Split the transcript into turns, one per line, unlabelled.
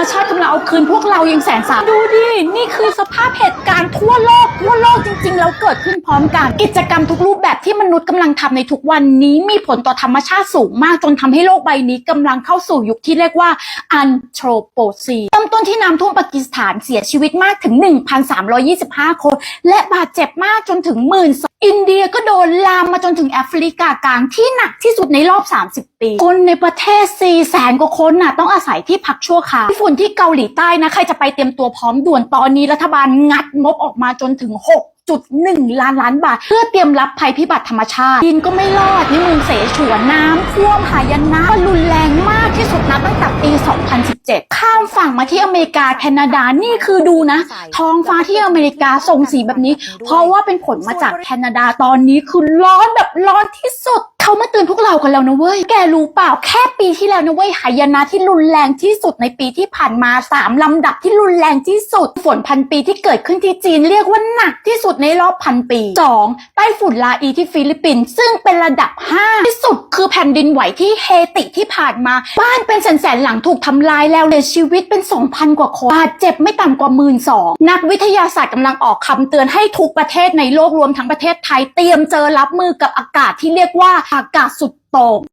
รมชาติกำลังเอาคืนพวกเรายังแสนสาหัสดูดิ นี่คือสภาพเหตุการณ์ทั่วโลกทั่วโลกจริง ๆ แล้วเกิดขึ้นพร้อมกัน กิจกรรมทุกรูปแบบที่มนุษย์กำลังทำในทุกวันนี้มีผลต่อธรรมชาติสูงมากจนทำให้โลกใบนี้กำลังเข้าสู่ยุคที่เรียกว่าอันโทรโปซีเริ่มต้นที่น้ำท่วมปากีสถานเสียชีวิตมากถึง 1,325 คน และบาดเจ็บมากจนถึงหมื่นอินเดียก็โดนลามมาจนถึงแอฟริกากลางที่หนักที่สุดในรอบ 30 ปี คนในประเทศ4แสนกว่าคนน่ะต้องอาศัยที่พักชั่วคราวฝุ่นที่เกาหลีใต้นะ ใครจะไปเตรียมตัวพร้อมด่วนตอนนี้รัฐบาลงัดงบออกมาจนถึง 6.1 ล้านล้านบาท เพื่อเตรียมรับภัยพิบัติธรรมชาติ ดินก็ไม่รอดนี่มืองเสฉวนน้ำท่วมหายนะรุนแรงมากที่สุดนับตั้งแต่ปี 2017 ข้ามฝั่งมาที่อเมริกาแคนาดานี่คือดูนะ ท้องฟ้าที่อเมริกาส่งสีแบบนี้ เพราะว่าเป็นผลมาจากแคนาดาตอนนี้คือร้อนแบบร้อนที่สุด เขามาเตือนพวกเรากันแล้วนะเว้ย แกรู้เปล่าแค่ปีที่แล้วนะเว้ยหายนะที่รุนแรงที่สุดในปีที่ผ่านมาสามลำดับที่รุนแรงที่สุด ฝนพันปีที่เกิดขึ้นที่จีนเรียกว่าหนักที่สุดในรอบพันปี 2. ไต้ฝุ่นลาอีที่ฟิลิปปินส์ซึ่งเป็นระดับ 5 ที่สุด แผ่นดินไหวที่เฮติที่ผ่านมา บ้านเป็นแสนๆหลังถูกทำลายแล้วเลยชีวิตเป็น 2,000 กว่าคนบาดเจ็บไม่ต่ำกว่าหมื่นสองนักวิทยาศาสตร์กำลังออกคำเตือนให้ทุกประเทศในโลกรวมทั้งประเทศไทยเตรียมเจอรับมือกับอากาศที่เรียกว่าอากาศสุดโต่ง